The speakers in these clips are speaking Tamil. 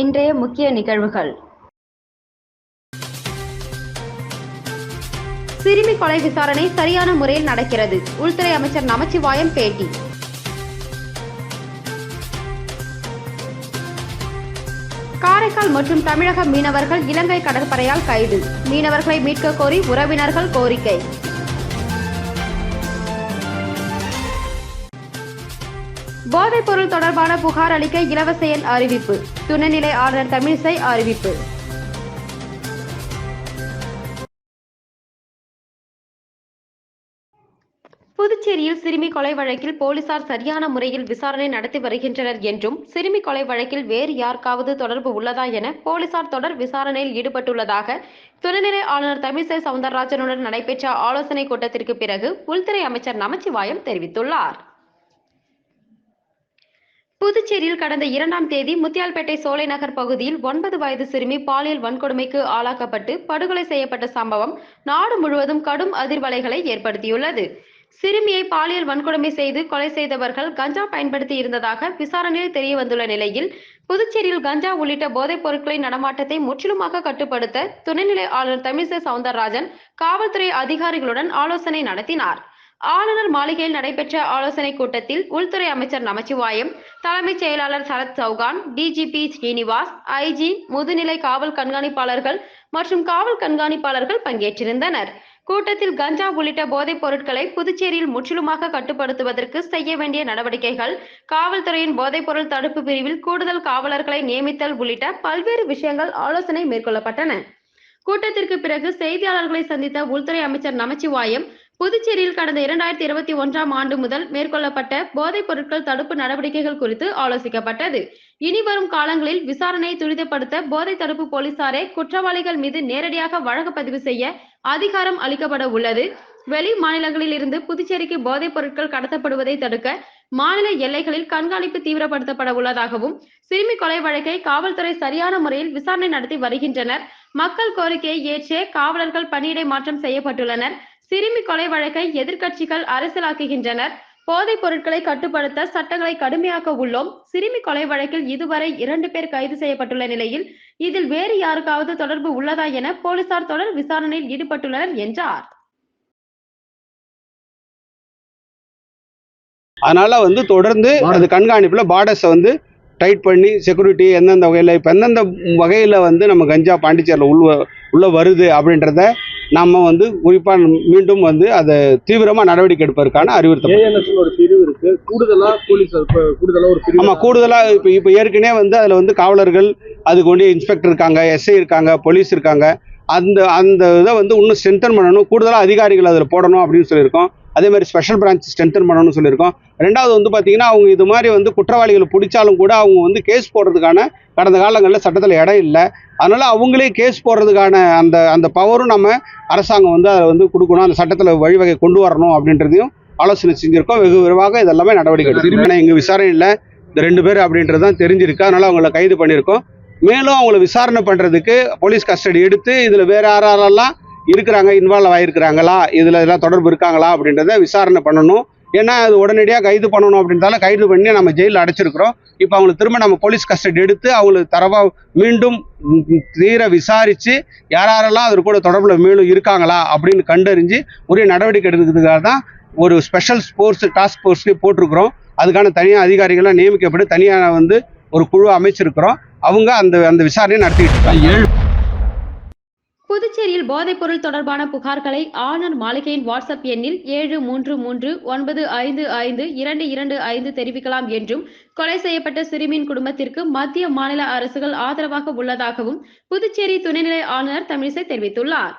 இன்றைய முக்கிய நிகழ்வுகள். சிறுமி கொலை விசாரணை சரியான முறையில் நடக்கிறது. உள்துறை அமைச்சர் நமச்சிவாயம் பேட்டி. காரைக்கால் மற்றும் தமிழக மீனவர்கள் இலங்கை கடற்படையால் கைது. மீனவர்களை மீட்க கோரி உறவினர்கள் கோரிக்கை. போதைப் பொருள் தொடர்பான புகார் அளிக்க இலவச எண் அறிவிப்பு. துணைநிலை ஆளுநர் தமிழிசை அறிவிப்பு. புதுச்சேரியில் சிறுமி கொலை வழக்கில் போலீசார் சரியான முறையில் விசாரணை நடத்தி வருகின்றனர் என்றும் சிறுமி கொலை வழக்கில் வேறு யாருக்காவது தொடர்பு உள்ளதா என போலீசார் தொடர் விசாரணையில் ஈடுபட்டுள்ளதாக துணைநிலை ஆளுநர் தமிழிசை சவுந்தரராஜனுடன் நடைபெற்ற ஆலோசனைக் கூட்டத்திற்கு பிறகு உள்துறை அமைச்சர் நமச்சிவாயம் தெரிவித்துள்ளார். புதுச்சேரியில் கடந்த இரண்டாம் தேதி முத்தியால்பேட்டை சோலை நகர் பகுதியில் ஒன்பது வயது சிறுமி பாலியல் வன்கொடுமைக்கு ஆளாக்கப்பட்டு படுகொலை செய்யப்பட்ட சம்பவம் நாடு முழுவதும் கடும் அதிர்வலைகளை ஏற்படுத்தியுள்ளது. சிறுமியை பாலியல் வன்கொடுமை செய்து கொலை செய்தவர்கள் கஞ்சா பயன்படுத்தி இருந்ததாக விசாரணையில் தெரிய வந்துள்ள நிலையில் புதுச்சேரியில் கஞ்சா உள்ளிட்ட போதைப் பொருட்களின் நடமாட்டத்தை முற்றிலுமாக கட்டுப்படுத்த துணைநிலை ஆளுநர் தமிழிசை சவுந்தரராஜன் காவல்துறை அதிகாரிகளுடன் ஆலோசனை நடத்தினார். ஆளுநர் மாளிகையில் நடைபெற்ற ஆலோசனைக் கூட்டத்தில் உள்துறை அமைச்சர் நமச்சிவாயம் தலைமைச் செயலாளர் சரத் சௌகான் டிஜிபி ஸ்ரீனிவாஸ் ஐஜி முதுநிலை காவல் கண்காணிப்பாளர்கள் மற்றும் காவல் கண்காணிப்பாளர்கள் பங்கேற்றிருந்தனர். கூட்டத்தில் கஞ்சா உள்ளிட்ட போதைப் பொருட்களை புதுச்சேரியில் முற்றிலுமாக கட்டுப்படுத்துவதற்கு செய்ய வேண்டிய நடவடிக்கைகள் காவல்துறையின் போதைப் பொருள் தடுப்பு பிரிவில் கூடுதல் காவலர்களை நியமித்தல் உள்ளிட்ட பல்வேறு விஷயங்கள் ஆலோசனை மேற்கொள்ளப்பட்டன. கூட்டத்திற்கு பிறகு செய்தியாளர்களை சந்தித்த உள்துறை அமைச்சர் நமச்சிவாயம் புதுச்சேரியில் கடந்த இரண்டாயிரத்தி இருபத்தி ஒன்றாம் ஆண்டு முதல் மேற்கொள்ளப்பட்ட போதைப் பொருட்கள் தடுப்பு நடவடிக்கைகள் குறித்து ஆலோசிக்கப்பட்டது. இனி வரும் காலங்களில் விசாரணையை துரிதப்படுத்த போதை தடுப்பு போலீசாரே குற்றவாளிகள் மீது நேரடியாக வழக்கு பதிவு செய்ய அதிகாரம் அளிக்கப்பட உள்ளது. வெளி மாநிலங்களில் இருந்து புதுச்சேரிக்கு போதைப் பொருட்கள் கடத்தப்படுவதை தடுக்க மாநில எல்லைகளில் கண்காணிப்பு தீவிரப்படுத்தப்பட உள்ளதாகவும் சிறுமி கொலை வழக்கை காவல்துறை சரியான முறையில் விசாரணை நடத்தி வருகின்றனர். மக்கள் கோரிக்கையை ஏற்றே காவலர்கள் பணியிடை மாற்றம் செய்யப்பட்டுள்ளனர். சிறுமி கொலை வழக்கை எதிர்க்கட்சிகள் அரசியலாக்குகின்றனர். போதைப் பொருட்களை கட்டுப்படுத்த சட்டங்களை கடுமையாக்க உள்ளோம். சிறுமி கொலை வழக்கில் இதுவரை இரண்டு பேர் கைது செய்யப்பட்டுள்ள நிலையில் இதில் வேறு யாருக்காவது தொடர்பு உள்ளதா என போலீசார் தொடர் விசாரணையில் ஈடுபட்டுள்ளனர் என்றார். அதனால வந்து தொடர்ந்து அது கண்காணிப்பில் பார்டர்ஸை வந்து டைட் பண்ணி செக்யூரிட்டி எந்தெந்த வகையில் இப்போ எந்தெந்த வகையில் வந்து நம்ம கஞ்சா பாண்டிச்சேரியில் உள்ள உள்ளே வருது அப்படின்றத நம்ம வந்து குறிப்பாக மீண்டும் வந்து அதை தீவிரமாக நடவடிக்கை எடுப்பதற்கான ஏஎன்எஸ் ஒரு பிரிவு இருக்கு. கூடுதலா போலீஸ் இப்ப கூடுதலா ஒரு பிரிவு ஆமாம் கூடுதலாக இப்போ இப்போ ஏற்கனவே வந்து அதில் வந்து காவலர்கள் அதுக்கு வேண்டிய இன்ஸ்பெக்டர் இருக்காங்க எஸ்ஐ இருக்காங்க போலீஸ் இருக்காங்க. அந்த அந்த இதை வந்து இன்னும் ஸ்ட்ரென்தன் பண்ணணும். கூடுதலாக அதிகாரிகள் அதில் போடணும் அப்படின்னு சொல்லியிருக்கோம். அதே மாதிரி ஸ்பெஷல் பிரான்ச் ஸ்ட்ரென்தன் பண்ணணும்னு சொல்லியிருக்கோம். ரெண்டாவது வந்து பார்த்தீங்கன்னா அவங்க இது மாதிரி வந்து குற்றவாளிகளை பிடிச்சாலும் கூட அவங்க வந்து கேஸ் போடுறதுக்கான கடந்த காலங்களில் சட்டத்தில் இடம் இல்லை. அதனால அவங்களே கேஸ் போடுறதுக்கான அந்த அந்த பவரும் நம்ம அரசாங்கம் வந்து அதை வந்து கொடுக்கணும். அந்த சட்டத்தில் வழிவகை கொண்டு வரணும் அப்படின்றதையும் ஆலோசனை செஞ்சுருக்கோம். வெகு விரைவாக இதெல்லாமே நடவடிக்கை எடுக்கும். ஏன்னா எங்கள் விசாரணையில் இந்த ரெண்டு பேர் அப்படின்றது தான் தெரிஞ்சிருக்கு. அதனால அவங்கள கைது பண்ணியிருக்கோம். மேலும் அவங்கள விசாரணை பண்ணுறதுக்கு போலீஸ் கஸ்டடி எடுத்து இதில் வேற யாரெல்லாம் இருக்கிறாங்க இன்வால்வ் ஆகிருக்கிறாங்களா இதில் இதெல்லாம் தொடர்பு இருக்காங்களா அப்படின்றத விசாரணை பண்ணணும். ஏன்னா அது உடனடியாக கைது பண்ணணும் அப்படின்றதால கைது பண்ணி நம்ம ஜெயிலில் அடைச்சிருக்கிறோம். இப்போ அவங்கள திரும்ப நம்ம போலீஸ் கஸ்டடி எடுத்து அவங்களுக்கு தரவா மீண்டும் தீர விசாரித்து யார் யாரெல்லாம் அது கூட தொடர்பில் மேலும் இருக்காங்களா அப்படின்னு கண்டறிஞ்சு உரிய நடவடிக்கை எடுக்கிறதுக்காக தான் ஒரு ஸ்பெஷல் ஸ்போர்ட்ஸ் டாஸ்க் ஃபோர்ஸ்க்கு போட்டிருக்கிறோம். அதுக்கான தனியாக அதிகாரிகள்லாம் நியமிக்கப்பட்டு தனியாக வந்து ஒரு குழு அமைச்சிருக்கிறோம். அவங்க அந்த அந்த விசாரணையை நடத்திட்டு இருக்காங்க. புதுச்சேரியில் போதைப்பொருள் தொடர்பான புகார்களை ஆளுநர் மாளிகையின் வாட்ஸ்அப் எண்ணில் ஏழு மூன்று மூன்று ஒன்பது ஐந்து ஐந்து இரண்டு இரண்டு ஐந்து தெரிவிக்கலாம் என்றும் கொலை செய்யப்பட்ட சிறுமியின் குடும்பத்திற்கு மத்திய மாநில அரசுகள் ஆதரவாக உள்ளதாகவும் புதுச்சேரி துணைநிலை ஆளுநர் தமிழிசை தெரிவித்துள்ளார்.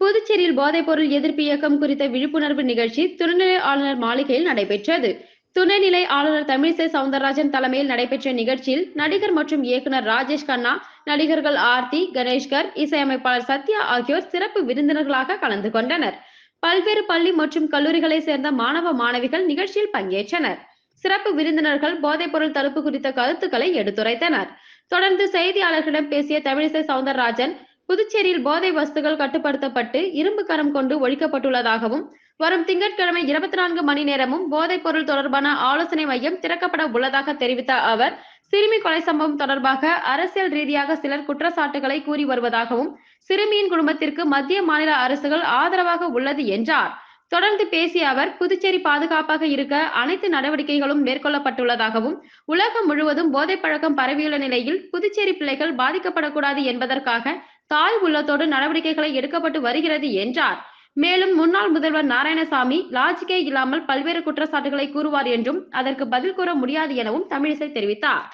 புதுச்சேரியில் போதைப்பொருள் எதிர்ப்பு இயக்கம் குறித்த விழிப்புணர்வு நிகழ்ச்சி துணைநிலை ஆளுநர் மாளிகையில் நடைபெற்றது. துணைநிலை ஆளுநர் தமிழிசை சவுந்தரராஜன் தலைமையில் நடைபெற்ற நிகழ்ச்சியில் நடிகர் மற்றும் இயக்குனர் ராஜேஷ் கண்ணா நடிகர்கள் ஆர்த்தி கணேஷ்கர் இசையமைப்பாளர் சத்யா ஆகியோர் சிறப்பு விருந்தினர்களாக கலந்து கொண்டனர். பல்வேறு பள்ளி மற்றும் கல்லூரிகளை சேர்ந்த மாணவ மாணவிகள் நிகழ்ச்சியில் பங்கேற்றனர். சிறப்பு விருந்தினர்கள் போதைப்பொருள் தடுப்பு குறித்த கருத்துக்களை எடுத்துரைத்தனர். தொடர்ந்து செய்தியாளர்களிடம் பேசிய தமிழிசை சவுந்தரராஜன் புதுச்சேரியில் போதை வஸ்துகள் கட்டுப்படுத்தப்பட்டு இரும்பு கரம் கொண்டு ஒழிக்கப்பட்டுள்ளதாகவும் வரும் திங்கட்கிழமை இருபத்தி நான்கு மணி நேரமும் போதைப் பொருள் தொடர்பான ஆலோசனை மையம் திறக்கப்பட உள்ளதாக தெரிவித்த அவர் சிறுமி கொலை சம்பவம் தொடர்பாக அரசியல் ரீதியாக சிலர் குற்றச்சாட்டுகளை கூறி வருவதாகவும் சிறுமியின் குடும்பத்திற்கு மத்திய மாநில அரசுகள் ஆதரவாக உள்ளது என்றார். தொடர்ந்து பேசிய அவர் புதுச்சேரி பாதுகாப்பாக இருக்க அனைத்து நடவடிக்கைகளும் மேற்கொள்ளப்பட்டுள்ளதாகவும் உலகம் முழுவதும் போதைப் பழக்கம் பரவியுள்ள நிலையில் புதுச்சேரி பிள்ளைகள் பாதிக்கப்படக்கூடாது என்பதற்காக தாய் உள்ளத்தோடு நடவடிக்கைகளை எடுக்கப்பட்டு வருகிறது என்றார். மேலும் முன்னாள் முதல்வர் நாராயணசாமி லாஜிக்கே இல்லாமல் பல்வேறு குற்றச்சாட்டுகளை கூறுவார் என்றும் அதற்கு பதில் கூற முடியாது எனவும் தமிழிசை தெரிவித்தார்.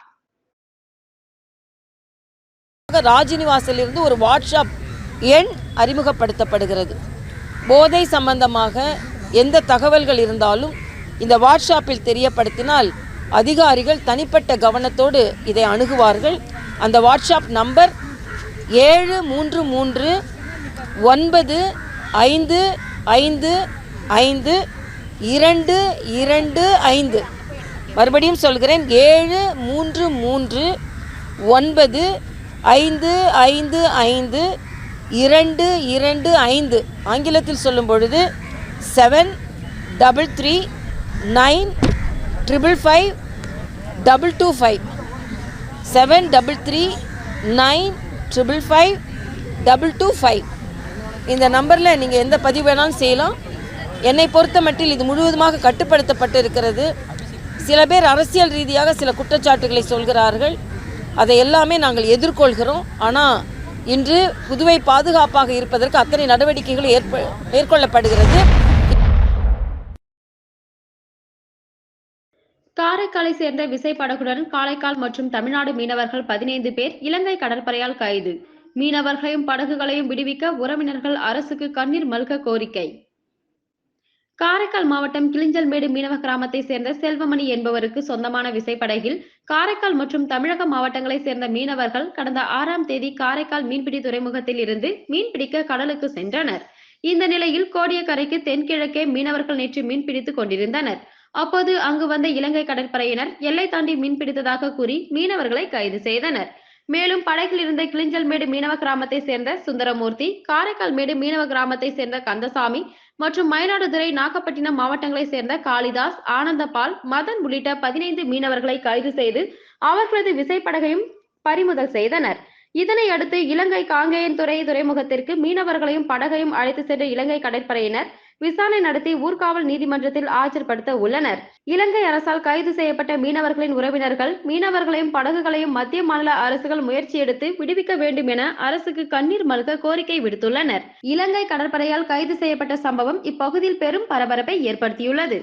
ராஜினிவாசிலிருந்து ஒரு வாட்ஸ்அப் எண் அறிமுகப்படுத்தப்படுகிறது. போதை சம்பந்தமாக எந்த தகவல்கள் இருந்தாலும் இந்த வாட்ஸ்அப்பில் தெரியப்படுத்தினால் அதிகாரிகள் தனிப்பட்ட கவனத்தோடு இதை அணுகுவார்கள். அந்த வாட்ஸ்அப் நம்பர் ஏழு மூன்று மூன்று ஒன்பது ஐந்து ஐந்து ஐந்து இரண்டு இரண்டு ஐந்து. மறுபடியும் சொல்கிறேன். ஏழு மூன்று மூன்று ஒன்பது ஐந்து ஐந்து ஐந்து இரண்டு இரண்டு ஐந்து. ஆங்கிலத்தில் சொல்லும் பொழுது seven double three nine triple five double two five seven double three nine triple five double two five இந்த நம்பரில் நீங்கள் எந்த பதிவு வேணாலும் செய்யலாம். என்னை பொறுத்த மட்டில் இது முழுவதுமாக கட்டுப்படுத்தப்பட்டு இருக்கிறது சில பேர் அரசியல் ரீதியாக சில குற்றச்சாட்டுகளை சொல்கிறார்கள். அதை எல்லாமே நாங்கள் எதிர்கொள்கிறோம். ஆனால் இன்று புதுவை பாதுகாப்பாக இருப்பதற்கு அத்தனை நடவடிக்கைகள் ஏற்ப மேற்கொள்ளப்படுகிறது. காரைக்காலை சேர்ந்த விசைப்படகுடன் காரைக்கால் மற்றும் தமிழ்நாடு மீனவர்கள் பதினைந்து பேர் இலங்கை கடற்படையால் கைது. மீனவர்களையும் படகுகளையும் விடுவிக்க உறவினர்கள் அரசுக்கு கண்ணீர் மல்க கோரிக்கை. காரைக்கால் மாவட்டம் கிளிஞ்சல்மேடு மீனவ கிராமத்தை சேர்ந்த செல்வமணி என்பவருக்கு சொந்தமான விசைப்படகில் காரைக்கால் மற்றும் தமிழக மாவட்டங்களை சேர்ந்த மீனவர்கள் கடந்த ஆறாம் தேதி காரைக்கால் மீன்பிடி துறைமுகத்தில் இருந்து மீன்பிடிக்க கடலுக்கு சென்றனர். இந்த நிலையில் கோடியக்கரைக்கு தென்கிழக்கே மீனவர்கள் நேற்று மீன்பிடித்துக் கொண்டிருந்தனர். அப்போது அங்கு வந்த இலங்கை கடற்படையினர் எல்லை தாண்டி மீன்பிடித்ததாக கூறி மீனவர்களை கைது செய்தனர். மேலும் படகில் இருந்த கிளிஞ்சல்மேடு மீனவ கிராமத்தை சேர்ந்த சுந்தரமூர்த்தி காரைக்கால் மேடு மீனவ கிராமத்தை சேர்ந்த கந்தசாமி மற்றும் மயிலாடுதுறை நாகப்பட்டினம் மாவட்டங்களை சேர்ந்த காளிதாஸ் ஆனந்தபால் மதன் உள்ளிட்ட பதினைந்து மீனவர்களை கைது செய்து அவர்களது விசைப்படகையும் பறிமுதல் செய்தனர். இதனை அடுத்து இலங்கை காங்கேயன்துறை துறைமுகத்திற்கு மீனவர்களையும் படகையும் அழைத்து சென்ற இலங்கை கடற்படையினர் விசாரணை நடத்தி ஊர்காவல் நீதிமன்றத்தில் ஆஜர்படுத்த உள்ளனர் இலங்கை அரசால் கைது செய்யப்பட்ட மீனவர்களின் உறவினர்கள் மீனவர்களையும் படகுகளையும் மத்திய மாநில அரசுகள் முயற்சி எடுத்து விடுவிக்க வேண்டும் என அரசுக்கு கண்ணீர் மல்க கோரிக்கை விடுத்துள்ளனர். இலங்கை கடற்படையால் கைது செய்யப்பட்ட சம்பவம் இப்பகுதியில் பெரும் பரபரப்பை ஏற்படுத்தியுள்ளது.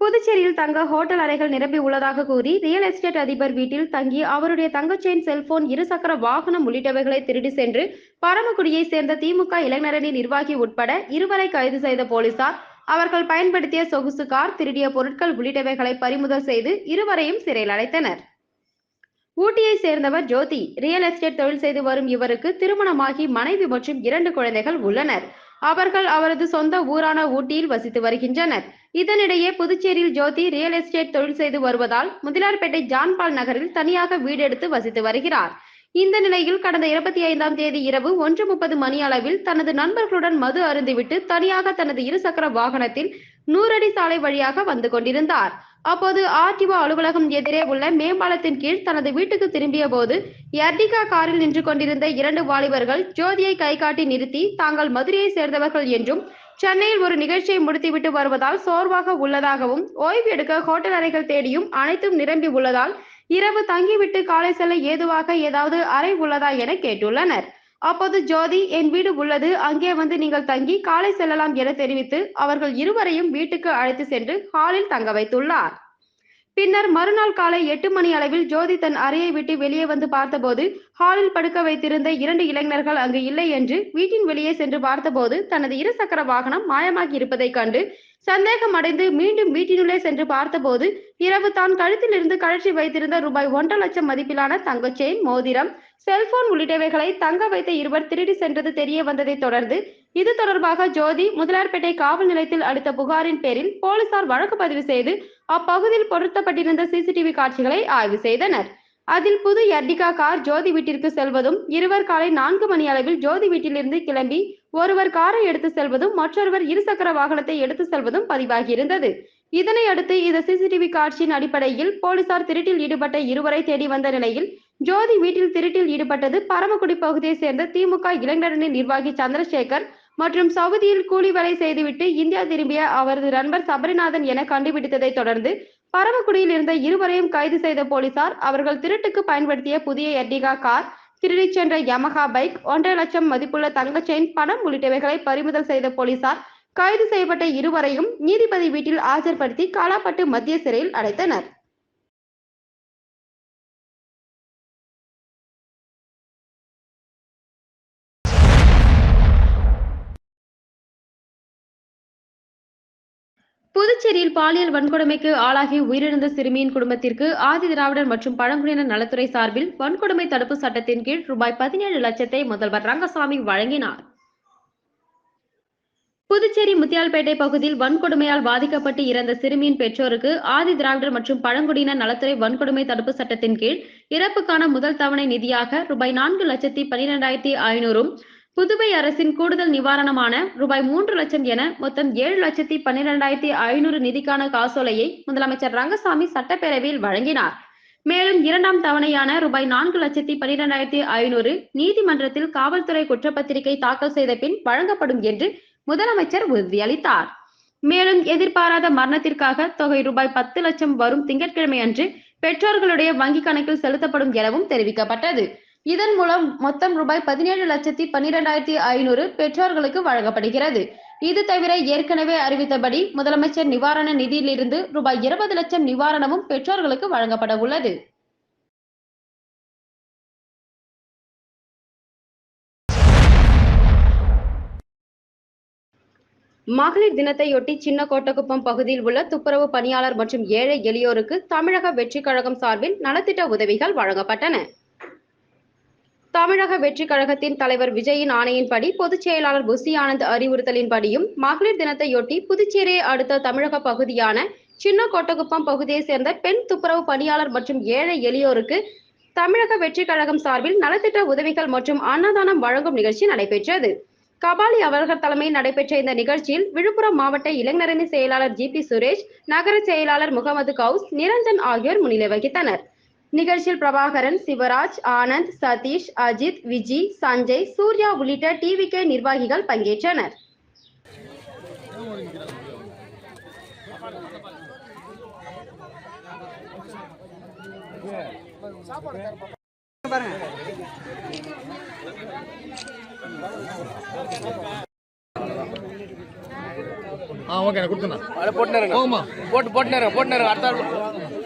புதுச்சேரியில் தங்க ஹோட்டல் அறைகள் நிரம்பி உள்ளதாக கூறி ரியல் எஸ்டேட் அதிபர் வீட்டில் தங்கி அவருடைய தங்கச்செயின் செல்போன் இருசக்கர வாகனம் உள்ளிட்டவைகளை திருடி சென்று பரமக்குடியை சேர்ந்த திமுக இளைஞரணி நிர்வாகி உட்பட இருவரை கைது செய்த போலீசார் அவர்கள் பயன்படுத்திய சொகுசு கார் திருடிய பொருட்கள் உள்ளிட்டவைகளை பறிமுதல் செய்து இருவரையும் சிறையில் அடைத்தனர். ஊட்டியை சேர்ந்தவர் ஜோதி ரியல் எஸ்டேட் தொழில் செய்து வரும் இவருக்கு திருமணமாகி மனைவி மற்றும் இரண்டு குழந்தைகள் உள்ளனர். அவர்கள் அவரது சொந்த ஊரான ஊட்டியில் வசித்து வருகின்றனர். இதனிடையே புதுச்சேரியில் ஜோதி ரியல் எஸ்டேட் தொழில் செய்து வருவதால் முதலியார்பேட்டை ஜான்பால் நகரில் தனியாக வீடு எடுத்து வசித்து வருகிறார். இந்த நிலையில் கடந்த இருபத்தி ஐந்தாம் தேதி இரவு ஒன்று முப்பது மணி அளவில் தனது நண்பர்களுடன் மது அருந்திவிட்டு தனியாக தனது இருசக்கர வாகனத்தில் நூறடி சாலை வழியாக வந்து கொண்டிருந்தார். அப்போது ஆர்டிஓ அலுவலகம் எதிரே உள்ள மேம்பாலத்தின் கீழ் தனது வீட்டுக்கு திரும்பிய போது எர்டிகா காரில் நின்று கொண்டிருந்த இரண்டு வாலிபர்கள் ஜோதியை கை காட்டி நிறுத்தி தாங்கள் மதுரையை சேர்ந்தவர்கள் என்றும் சென்னையில் ஒரு நிகழ்ச்சியை முடித்துவிட்டு வருவதால் சோர்வாக உள்ளதாகவும் ஓய்வு எடுக்க ஹோட்டல் அறைகள் தேடியும் அனைத்தும் நிரம்பி உள்ளதால் இரவு தங்கிவிட்டு காலை செல்ல ஏதுவாக ஏதாவது அறை உள்ளதா என கேட்டுள்ளனர். அப்போது ஜோதி என் வீடு உள்ளது. அங்கே வந்து நீங்கள் தங்கி காலை செல்லலாம் என தெரிவித்து அவர்கள் இருவரையும் வீட்டுக்கு அழைத்து சென்று ஹாலில் தங்க வைத்துள்ளார். பின்னர் மறுநாள் காலை எட்டு மணி அளவில் ஜோதி தன் அறையை விட்டு வெளியே வந்து பார்த்தபோது ஹாலில் படுக்க வைத்திருந்த இரண்டு இளைஞர்கள் அங்கு இல்லை என்று வீட்டின் வெளியே சென்று பார்த்தபோது தனது இருசக்கர வாகனம் மாயமாகி இருப்பதைக் கண்டு சந்தேகம் அடைந்து மீண்டும் வீட்டினுள்ளே சென்று பார்த்தபோது இரவு தான் கழுத்திலிருந்து கழற்றி வைத்திருந்த ரூபாய் ஒன்றரை லட்சம் மதிப்பிலான தங்க செயின் மோதிரம் செல்போன் உள்ளிட்டவைகளை தங்க வைத்த இருவர் திருடி சென்றது தெரிய வந்ததை தொடர்ந்து இது தொடர்பாக ஜோதி முதலார்பேட்டை காவல் நிலையத்தில் அளித்த புகாரின் பேரில் போலீசார் வழக்கு பதிவு செய்து அப்பகுதியில் பொருத்தப்பட்டிருந்த சிசிடிவி காட்சிகளை ஆய்வு செய்தனர். அதில் புது எர்டிகா கார் ஜோதி வீட்டிற்கு செல்வதும் இருவர் காலை நான்கு மணி அளவில் ஜோதி வீட்டிலிருந்து கிளம்பி ஒருவர் காரை எடுத்து செல்வதும் மற்றொருவர் இருசக்கர வாகனத்தை எடுத்து செல்வதும் பதிவாகியிருந்தது. இதனை அடுத்து இந்த சிசிடிவி காட்சியின் அடிப்படையில் போலீசார் திருட்டில் ஈடுபட்ட இருவரை தேடி வந்த நிலையில் ஜோதி வீட்டில் திருட்டில் ஈடுபட்டது பரமக்குடி பகுதியை சேர்ந்த திமுக இளைஞரணி நிர்வாகி சந்திரசேகர் மற்றும் சவுதியில் கூலி வேலை செய்துவிட்டு இந்தியா திரும்பிய அவரது நண்பர் சபரிநாதன் என கண்டுபிடித்ததை தொடர்ந்து பரமக்குடியில் இருந்த இருவரையும் கைது செய்த போலீசார் அவர்கள் திருட்டுக்கு பயன்படுத்திய புதிய எர்டிகா கார் திருடிச் சென்ற யமஹா பைக் ஒன்றரை லட்சம் மதிப்புள்ள தங்க செயின் பணம் உள்ளிட்டவைகளை பறிமுதல் செய்த போலீசார் கைது செய்யப்பட்ட இருவரையும் நீதிபதி வீட்டில் ஆஜர்படுத்தி காலாப்பட்டு மத்திய சிறையில் அடைத்தனர். புதுச்சேரியில் பாலியல் வன்கொடுமைக்கு ஆளாகி உயிரிழந்த சிறுமியின் குடும்பத்திற்கு ஆதி திராவிடர் மற்றும் பழங்குடியினர் நலத்துறை சார்பில் வன்கொடுமை தடுப்பு சட்டத்தின் கீழ் ரூபாய் பதினேழு லட்சத்தை முதல்வர் ரங்கசாமி வழங்கினார். புதுச்சேரி முத்தியால்பேட்டை பகுதியில் வன்கொடுமையால் பாதிக்கப்பட்டு இறந்த சிறுமியின் பெற்றோருக்கு ஆதி திராவிடர் மற்றும் பழங்குடியினர் நலத்துறை வன்கொடுமை தடுப்பு சட்டத்தின் கீழ் இறப்புக்கான முதல் தவணை நிதியாக ரூபாய் நான்கு லட்சத்தி பனிரெண்டாயிரத்தி ஐநூறும் புதுவை அரசின் கூடுதல் நிவாரணமான ரூபாய் மூன்று லட்சம் என மொத்தம் ஏழு லட்சத்தி பன்னிரெண்டாயிரத்தி ஐநூறு நிதிக்கான காசோலையை முதலமைச்சர் ரங்கசாமி சட்டப்பேரவையில் வழங்கினார். மேலும் இரண்டாம் தவணையான ரூபாய் நான்கு லட்சத்தி பன்னிரெண்டாயிரத்தி ஐநூறு நீதிமன்றத்தில் காவல்துறை குற்றப்பத்திரிகை தாக்கல் செய்த பின் வழங்கப்படும் என்று முதலமைச்சர் உறுதியளித்தார். மேலும் எதிர்பாராத மரணத்திற்காக தொகை ரூபாய் பத்து லட்சம் வரும் திங்கட்கிழமை அன்று பெற்றோர்களுடைய வங்கி கணக்கில் செலுத்தப்படும் எனவும் தெரிவிக்கப்பட்டது. இதன் மூலம் மொத்தம் ரூபாய் பதினேழு லட்சத்தி பன்னிரெண்டாயிரத்தி ஐநூறு பெற்றோர்களுக்கு வழங்கப்படுகிறது. இது தவிர ஏற்கனவே அறிவித்தபடி முதலமைச்சர் நிவாரண நிதியிலிருந்து ரூபாய் இருபது லட்சம் நிவாரணமும் பெற்றோர்களுக்கு வழங்கப்பட உள்ளது. மகளிர் தினத்தையொட்டி சின்ன கோட்டக்குப்பம் பகுதியில் உள்ள துப்புரவு பணியாளர் மற்றும் ஏழை எளியோருக்கு தமிழக வெற்றி கழகம் சார்பில் நலத்திட்ட உதவிகள் வழங்கப்பட்டன. தமிழக வெற்றி கழகத்தின் தலைவர் விஜயின் ஆணையின்படி பொதுச் செயலாளர் புசி ஆனந்த் அறிவுறுத்தலின்படியும் மகளிர் தினத்தையொட்டி புதுச்சேரியை அடுத்த தமிழக பகுதியான சின்ன கோட்டகுப்பம் பகுதியைச் சேர்ந்த பெண் துப்புரவு பணியாளர் மற்றும் ஏழை எளியோருக்கு தமிழக வெற்றி கழகம் சார்பில் நலத்திட்ட உதவிகள் மற்றும் அன்னதானம் வழங்கும் நிகழ்ச்சி நடைபெற்றது. கபாலி அவர்கள் தலைமையில் நடைபெற்ற இந்த நிகழ்ச்சியில் விழுப்புரம் மாவட்ட இளைஞரணி செயலாளர் ஜி. பி. சுரேஷ் நகர செயலாளர் முகமது கவுஸ் நிரஞ்சன் ஆகியோர் முன்னிலை வகித்தனர். நிகழ்ச்சியில் பிரபாகரன் சிவராஜ் ஆனந்த் சதீஷ் அஜித் விஜி சஞ்சய் சூர்யா உள்ளிட்ட டிவிகே நிர்வாகிகள் பங்கேற்றனர். ஆ ஓகே போட்டு போட்டுனருங்க போட்டுனருங்க. அடுத்த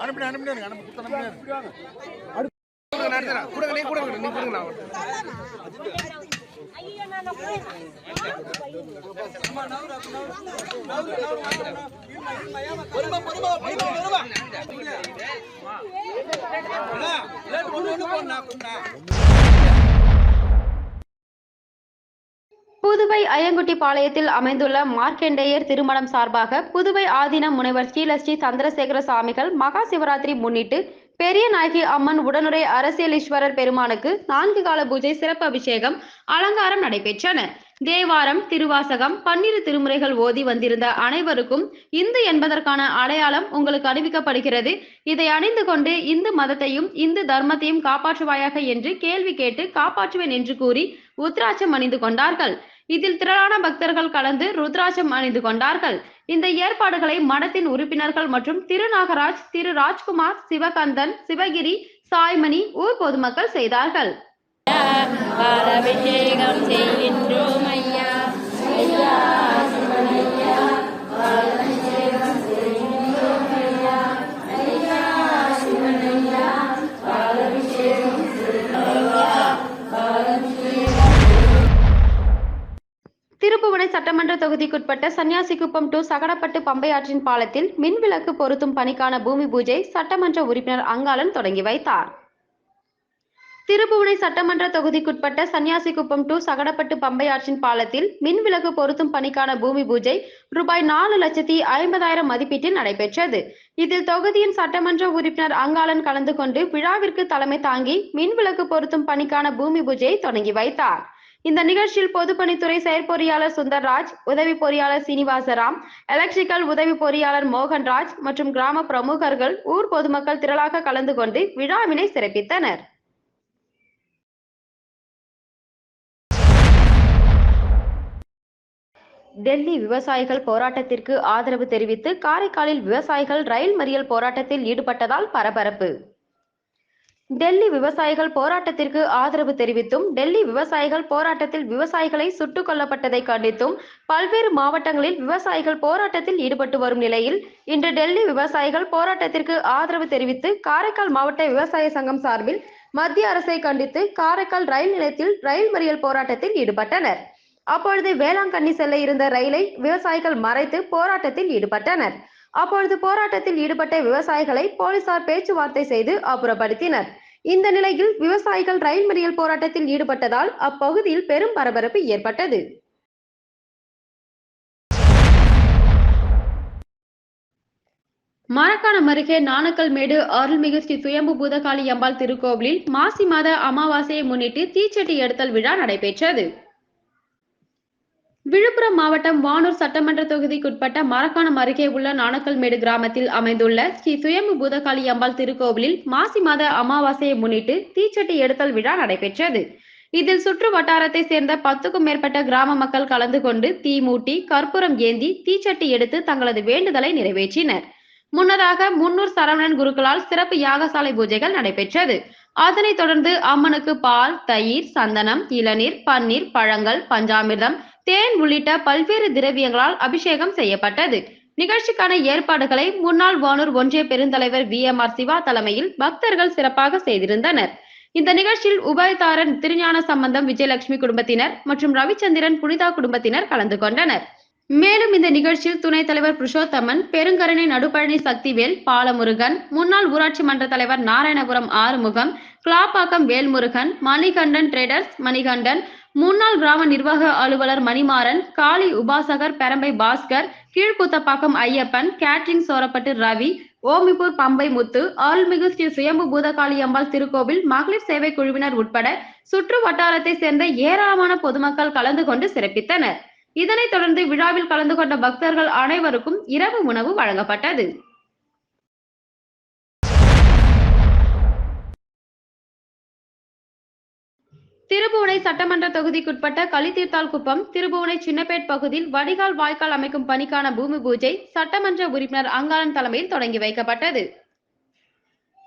அனுப்பிடு அனுப்பிடுங்க அனுப்பி கொடுத்து அனுப்பிடுங்க கொடுங்க நான் கொடுங்க நீ கொடுங்க நீ கொடுங்க நான் புதுவை அயங்குட்டி பாளையத்தில் அமைந்துள்ள மார்க்கண்டேயர் திருமணம் சார்பாக புதுவை ஆதீன முனைவர் ஸ்ரீலஸ்ரீ சந்திரசேகர சுவாமிகள் மகா சிவராத்திரி முன்னிட்டு பெரிய நாயகி அம்மன் உடனுரை அரசியலீஸ்வரர் பெருமானுக்கு நான்கு கால பூஜை சிறப்பு அபிஷேகம் அலங்காரம் நடைபெற்றன. தேவாரம் திருவாசகம் பன்னிரு திருமுறைகள் ஓதி வந்திருந்த அனைவருக்கும் இந்து என்பதற்கான அடையாளம் உங்களுக்கு அணிவிக்கப்படுகிறது இதை அணிந்து கொண்டு இந்து மதத்தையும் இந்து தர்மத்தையும் காப்பாற்றுவாயாக என்று கேள்வி கேட்டு காப்பாற்றுவேன் என்று கூறி உத்ராட்சம் அணிந்து கொண்டார்கள். இதில் திரளான பக்தர்கள் கலந்து ருத்ராட்சம் அணிந்து கொண்டார்கள். இந்த ஏற்பாடுகளை மடத்தின் உறுப்பினர்கள் மற்றும் திருநாகராஜ் திரு ராஜ்குமார் சிவகந்தன் சிவகிரி சாய்மணி ஊர் பொதுமக்கள் செய்தார்கள். செய்கின்றோம் ஐயா. ஐயா திருப்புவனை தொகுதிக்குட்பட்ட சன்னியாசிக்குப்பம் டு சகடப்பட்டு பம்பை ஆற்றின் பாலத்தில் மின்விளக்கு பொருத்தும் பணிக்கான பூமி பூஜை சட்டமன்ற உறுப்பினர் அங்காளன் தொடங்கி வைத்தார். திருப்புவனை சட்டமன்ற தொகுதிக்குட்பட்ட சன்னியாசிக்குப்பம் டு சகடப்பட்டு பம்பை ஆற்றின் பாலத்தில் மின்விளக்கு பொருத்தும் பணிக்கான பூமி பூஜை ரூபாய் நாலு லட்சத்தி ஐம்பதாயிரம் மதிப்பீட்டில் நடைபெற்றது. இதில் தொகுதியின் சட்டமன்ற உறுப்பினர் அங்காளன் கலந்து கொண்டு விழாவிற்கு தலைமை தாங்கி மின்விளக்கு பொருத்தும் பணிக்கான பூமி பூஜையை தொடங்கி வைத்தார். இந்த நிகழ்ச்சியில் பொதுப்பணித்துறை செயற்பொறியாளர் சுந்தர்ராஜ் உதவி பொறியாளர் சீனிவாசராம் எலக்ட்ரிக்கல் உதவி பொறியாளர் மோகன்ராஜ் மற்றும் கிராம பிரமுகர்கள் ஊர் பொதுமக்கள் திரளாக கலந்து கொண்டு விழாவினை சிறப்பித்தனர். டெல்லி விவசாயிகள் போராட்டத்திற்கு ஆதரவு தெரிவித்து காரைக்காலில் விவசாயிகள் ரயில் மறியல் போராட்டத்தில் ஈடுபட்டதால் பரபரப்பு. டெல்லி விவசாயிகள் போராட்டத்திற்கு ஆதரவு தெரிவித்தும் டெல்லி விவசாயிகள் போராட்டத்தில் விவசாயிகளை சுட்டுக் கொல்லப்பட்டதை கண்டித்தும் பல்வேறு மாவட்டங்களில் விவசாயிகள் போராட்டத்தில் ஈடுபட்டு வரும் நிலையில் இன்று டெல்லி விவசாயிகள் போராட்டத்திற்கு ஆதரவு தெரிவித்து காரைக்கால் மாவட்ட விவசாய சங்கம் சார்பில் மத்திய அரசை கண்டித்து காரைக்கால் ரயில் நிலையத்தில் ரயில் மறியல் போராட்டத்தில் ஈடுபட்டனர். அப்பொழுது வேளாங்கண்ணி செல்ல இருந்த ரயிலை விவசாயிகள் மறைத்து போராட்டத்தில் ஈடுபட்டனர். அப்பொழுது போராட்டத்தில் ஈடுபட்ட விவசாயிகளை போலீசார் பேச்சுவார்த்தை செய்து அப்புறப்படுத்தினர். இந்த நிலையில் விவசாயிகள் ரயில் மறியல் போராட்டத்தில் ஈடுபட்டதால் அப்பகுதியில் பெரும் பரபரப்பு ஏற்பட்டது. மரக்காணம் அருகே நாணக்கல் மேடு அருள்மிகு ஸ்ரீ சுயம்பு பூதகாளி அம்பாள் திருக்கோவிலில் மாசி மாத அமாவாசையை முன்னிட்டு தீச்சட்டி எடுத்தல் விழா நடைபெற்றது. விழுப்புரம் மாவட்டம் வானூர் சட்டமன்ற தொகுதிக்குட்பட்ட மரக்காணம் அருகே உள்ள நாணக்கல்மேடு கிராமத்தில் அமைந்துள்ள ஸ்ரீ சுயம்பு பூதகாளி அம்பாள் திருக்கோவிலில் மாசி மாத அமாவாசையை முன்னிட்டு தீச்சட்டி எடுத்தல் விழா நடைபெற்றது. இதில் சுற்று வட்டாரத்தை சேர்ந்த பத்துக்கும் மேற்பட்ட கிராம மக்கள் கலந்து கொண்டு தீ மூட்டி கற்பூரம் ஏந்தி தீச்சட்டி எடுத்து தங்களது வேண்டுதலை நிறைவேற்றினர். முன்னதாக முன்னூர் சரவணன் குருக்களால் சிறப்பு யாகசாலை பூஜைகள் நடைபெற்றது. அதனைத் தொடர்ந்து அம்மனுக்கு பால் தயிர் சந்தனம் இளநீர் பன்னீர் பழங்கள் பஞ்சாமிர்தம் தேன் உள்ளிட்ட பல்வேறு திரவியங்களால் அபிஷேகம் செய்யப்பட்டது. நிகழ்ச்சிக்கான ஏற்பாடுகளை முன்னாள் வானூர் ஒன்றிய பெருந்தலைவர் வி. எம். ஆர். சிவா தலைமையில் பக்தர்கள் சிறப்பாக செய்திருந்தனர். இந்த நிகழ்ச்சியில் உபயதாரன் திருஞான சம்பந்தம் விஜயலட்சுமி குடும்பத்தினர் மற்றும் ரவிச்சந்திரன் புனிதா குடும்பத்தினர் கலந்து கொண்டனர். மேலும் இந்த நிகழ்ச்சியில் துணைத் தலைவர் புருஷோத்தமன் பெருங்கரணை நடுப்பழனி சக்திவேல் பாலமுருகன் முன்னாள் ஊராட்சி மன்ற தலைவர் நாராயணபுரம் ஆறுமுகம் கிளாப்பாக்கம் வேல்முருகன் மணிகண்டன் ட்ரேடர்ஸ் மணிகண்டன் முன்னாள் கிராம நிர்வாக அலுவலர் மணிமாறன் காளி உபாசகர் பெரம்பை பாஸ்கர் கீழ்குத்தப்பாக்கம் ஐயப்பன் கேட்ரிங் சோரப்பட்டு ரவி ஓமிப்பூர் பம்பை முத்து அருள்மிகு ஸ்ரீ சுயம்பு பூதகாளி அம்பாள் திருக்கோவில் மகளிர் சேவை குழுவினர் உட்பட சுற்று வட்டாரத்தை சேர்ந்த ஏராளமான பொதுமக்கள் கலந்து கொண்டு சிறப்பித்தனர். இதனைத் தொடர்ந்து விழாவில் கலந்து கொண்ட பக்தர்கள் அனைவருக்கும் இரவு உணவு வழங்கப்பட்டது. திருபுவனை சட்டமன்ற தொகுதிக்குட்பட்ட களித்தீர்த்தால் குப்பம் திருபுவனை சின்னப்பேட் பகுதியில் வடிகால் வாய்க்கால் அமைக்கும் பணிக்கான பூமி பூஜை சட்டமன்ற உறுப்பினர் அங்காளன் தலைமையில் தொடங்கி வைக்கப்பட்டது.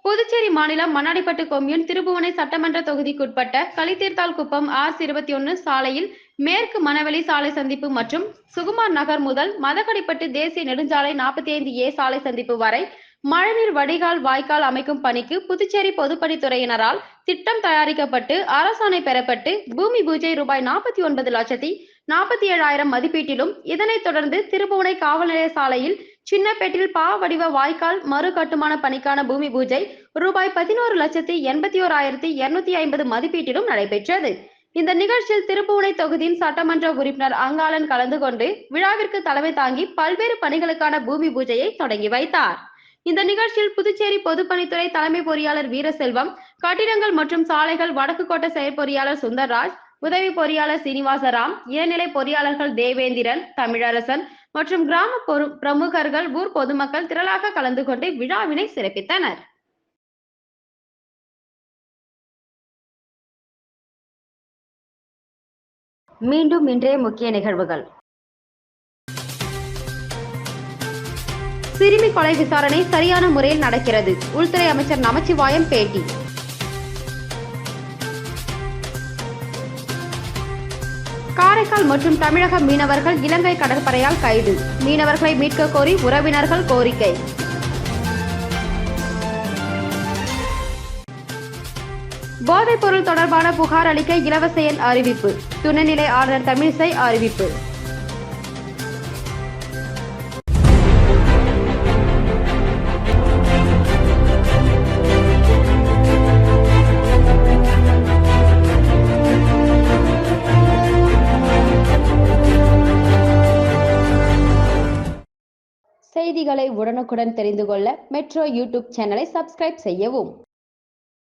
புதுச்சேரி மாநிலம் மண்ணாடிப்பட்டு கொம்யூன் திருபுவனை சட்டமன்ற தொகுதிக்குட்பட்ட களித்தீர்த்தால் குப்பம் ஆர்ஸ் இருபத்தி ஒன்னு சாலையில் மேற்கு மணவெளி சாலை சந்திப்பு மற்றும் சுகுமார் நகர் முதல் மதகடிப்பட்டு தேசிய நெடுஞ்சாலை நாற்பத்தி ஐந்து ஏ சாலை சந்திப்பு வரை மழைநீர் வடிகால் வாய்க்கால் அமைக்கும் பணிக்கு புதுச்சேரி பொதுப்பணித்துறையினரால் திட்டம் தயாரிக்கப்பட்டு அரசாணை பெறப்பட்டு பூமி பூஜை ரூபாய் நாற்பத்தி ஒன்பது லட்சத்தி நாற்பத்தி ஏழாயிரம் மதிப்பீட்டிலும் இதனைத் தொடர்ந்து திருபுவனை காவல் நிலைய சாலையில் சின்னப்பேட்டில் பா வடிவ வாய்க்கால் மறு கட்டுமான பணிக்கான பூமி பூஜை ரூபாய் பதினோரு லட்சத்தி எண்பத்தி ஓராயிரத்தி இருநூத்தி ஐம்பது மதிப்பீட்டிலும் நடைபெற்றது. இந்த நிகழ்ச்சியில் திருப்புவனை தொகுதியின் சட்டமன்ற உறுப்பினர் அங்காளன் கலந்து கொண்டு விழாவிற்கு தலைமை தாங்கி பல்வேறு பணிகளுக்கான பூமி பூஜையை தொடங்கி வைத்தார். இந்த நிகழ்ச்சியில் புதுச்சேரி பொதுப்பணித்துறை தலைமை பொறியாளர் வீரசெல்வம் கட்டிடங்கள் மற்றும் சாலைகள் வடக்கு கோட்ட செயற்பொறியாளர் சுந்தர்ராஜ் உதவி பொறியாளர் சீனிவாசராம் இளநிலை பொறியாளர்கள் தேவேந்திரன் தமிழரசன் மற்றும் கிராம பொறு பிரமுகர்கள் ஊர் பொதுமக்கள் திரளாக கலந்து கொண்டு விழாவினை சிறப்பித்தனர். மீண்டும் இன்றைய முக்கிய நிகழ்வுகள். சிறுமி கொலை விசாரணை சரியான முறையில் நடக்கிறது. உள்துறை அமைச்சர் நமச்சிவாயம் பேட்டி. காரைக்கால் மற்றும் தமிழக மீனவர்கள் இலங்கை கடற்படையால் கைது. மீனவர்களை மீட்க கோரி உறவினர்கள் கோரிக்கை. போதைப் பொருள் தொடர்பான புகார் அளிக்க இலவச எண் அறிவிப்பு. துணைநிலை ஆளுநர் தமிழிசை அறிவிப்பு. செய்திகளை உடனுக்குடன் தெரிந்து கொள்ள மெட்ரோ யூடியூப் சேனலை சப்ஸ்கிரைப் செய்யவும்.